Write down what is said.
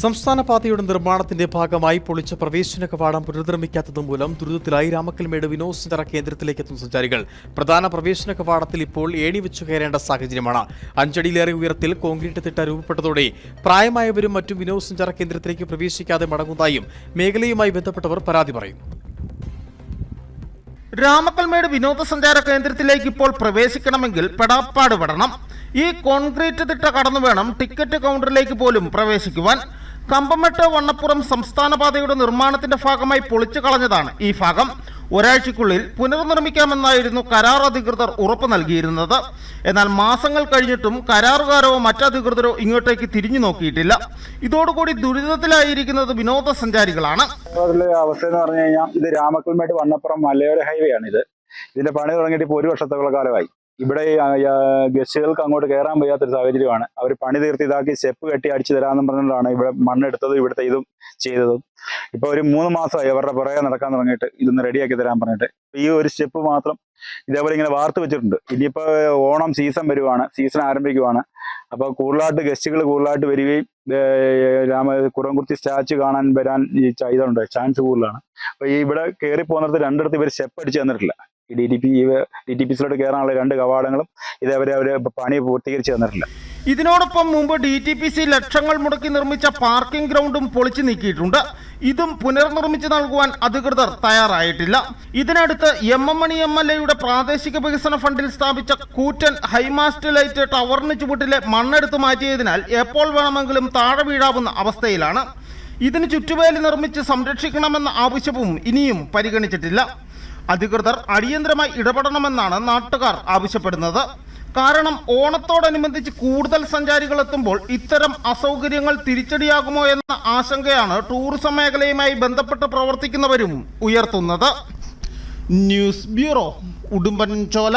സംസ്ഥാന പാതയുടെ നിർമ്മാണത്തിന്റെ ഭാഗമായി പൊളിച്ച പ്രവേശന കവാടം പുനർനിർമ്മിക്കാത്തത് മൂലം ദുരിതത്തിലായി രാമക്കൽമേട് വിനോദസഞ്ചാര കേന്ദ്രത്തിലേക്ക് എത്തുന്ന സഞ്ചാരികൾ. പ്രധാന പ്രവേശന കവാടത്തിൽ ഇപ്പോൾ ഏണി വെച്ചു കയറേണ്ട സാഹചര്യമാണ്. അഞ്ചടിയിലേറെ ഉയരത്തിൽ കോൺക്രീറ്റ് തിട്ട രൂപപ്പെട്ടതോടെ പ്രായമായവരും മറ്റും വിനോദസഞ്ചാര കേന്ദ്രത്തിലേക്ക് പ്രവേശിക്കാതെ മടങ്ങുന്നതായും മേഖലയുമായി ബന്ധപ്പെട്ടവർ പരാതി പറയുന്നു രാമക്കൽമേട് വിനോദസഞ്ചാര കേന്ദ്രത്തിലേക്ക് ഇപ്പോൾ പ്രവേശിക്കണമെങ്കിൽ പെടാപ്പാട് പെടണം ഈ കോൺക്രീറ്റ് തിട്ട കടന്നു വേണം ടിക്കറ്റ് കൗണ്ടറിലേക്ക് പോലും പ്രവേശിക്കുവാൻ. കമ്പമെട്ട് വണ്ണപ്പുറം സംസ്ഥാന പാതയുടെ നിർമ്മാണത്തിന്റെ ഭാഗമായി പൊളിച്ചു കളഞ്ഞതാണ്. ഈ ഭാഗം ഒരാഴ്ചക്കുള്ളിൽ പുനർനിർമ്മിക്കാമെന്നായിരുന്നു കരാർ അധികൃതർ ഉറപ്പ് നൽകിയിരുന്നത്. എന്നാൽ മാസങ്ങൾ കഴിഞ്ഞിട്ടും കരാറുകാരോ മറ്റധികൃതരോ ഇങ്ങോട്ടേക്ക് തിരിഞ്ഞു നോക്കിയിട്ടില്ല. ഇതോടുകൂടി ദുരിതത്തിലായിരിക്കുന്നത് വിനോദസഞ്ചാരികളാണ്. അവസ്ഥ എന്ന് പറഞ്ഞു കഴിഞ്ഞാൽ ഇത് രാമക്കൽമേട്ട് വണ്ണപ്പുറം മലയോര ഹൈവേ ആണ് ഇത് ഇതിന്റെ പണി തുടങ്ങിയിട്ട് ഇപ്പോൾ ഒരു വർഷത്തോളം കാലമായി. ഇവിടെ ഗസ്റ്റുകൾക്ക് അങ്ങോട്ട് കയറാൻ വയ്യാത്തൊരു സാഹചര്യമാണ്. അവർ പണി തീർത്ത് ഇതാക്കി സ്റ്റെപ്പ് കെട്ടി അടിച്ചു തരാമെന്നും പറഞ്ഞുകൊണ്ടാണ് ഇവിടെ മണ്ണെടുത്തതും ഇവിടുത്തെ ഇതും ചെയ്തതും. ഇപ്പൊ ഒരു മൂന്ന് മാസമായി അവരുടെ പുറകെ നടക്കാൻ തുടങ്ങിയിട്ട് ഇതൊന്ന് റെഡിയാക്കി തരാൻ പറഞ്ഞിട്ട്. ഈ ഒരു സ്റ്റെപ്പ് മാത്രം ഇതേപോലെ ഇങ്ങനെ വാർത്ത് വെച്ചിട്ടുണ്ട്. ഇനിയിപ്പോ ഓണം സീസൺ വരുവാണ് സീസൺ ആരംഭിക്കുവാണ്. അപ്പൊ കൂടുതലായിട്ട് ഗസ്റ്റുകൾ കൂടുതലായിട്ട് വരികയും രാമ കുറംകുർത്തി സ്റ്റാച്ചു കാണാൻ വരാൻ ഈ ചൈതമുണ്ട് ചാൻസ് കൂടുതലാണ്. അപ്പൊ ഈ ഇവിടെ കയറി പോകുന്നിടത്ത് രണ്ടിടത്ത് ഇവർ സ്റ്റെപ്പ് അടിച്ച് തന്നിട്ടില്ല. D T P D T P കയറാനുള്ള രണ്ട് കവാടങ്ങളും ഇതേവരെ അവർ പണി പൂർത്തീകരിച്ച് തന്നിട്ടില്ല. ഇതിനോടൊപ്പം മുമ്പ് ഡി ടി പി സി ലക്ഷങ്ങൾ മുടക്കി നിർമ്മിച്ച പാർക്കിംഗ് ഗ്രൗണ്ടും പൊളിച്ചു നീക്കിയിട്ടുണ്ട്. ഇതും പുനർനിർമ്മിച്ചു നൽകുവാൻ അധികൃതർ തയ്യാറായിട്ടില്ല. ഇതിനടുത്ത് M M Mani M L എയുടെ പ്രാദേശിക വികസന ഫണ്ടിൽ സ്ഥാപിച്ച കൂറ്റൻ ഹൈമാസ്റ്റ് ലൈറ്റ് ടവറിന് ചുവട്ടിലെ മണ്ണെടുത്ത് മാറ്റിയതിനാൽ എപ്പോൾ വേണമെങ്കിലും താഴെ വീഴാവുന്ന അവസ്ഥയിലാണ്. ഇതിന് ചുറ്റുവേലി നിർമ്മിച്ച് സംരക്ഷിക്കണമെന്ന ആവശ്യവും ഇനിയും പരിഗണിച്ചിട്ടില്ല. അധികൃതർ അടിയന്തരമായി ഇടപെടണമെന്നാണ് നാട്ടുകാർ ആവശ്യപ്പെടുന്നത്. കാരണം ഓണത്തോടനുബന്ധിച്ച് കൂടുതൽ സഞ്ചാരികൾ എത്തുമ്പോൾ ഇത്തരം അസൗകര്യങ്ങൾ തിരിച്ചടിയാകുമോ എന്ന ആശങ്കയാണ് ടൂറിസം മേഖലയുമായി ബന്ധപ്പെട്ട് പ്രവർത്തിക്കുന്നവരും ഉയർത്തുന്നത്. News bureau Udumbanchola.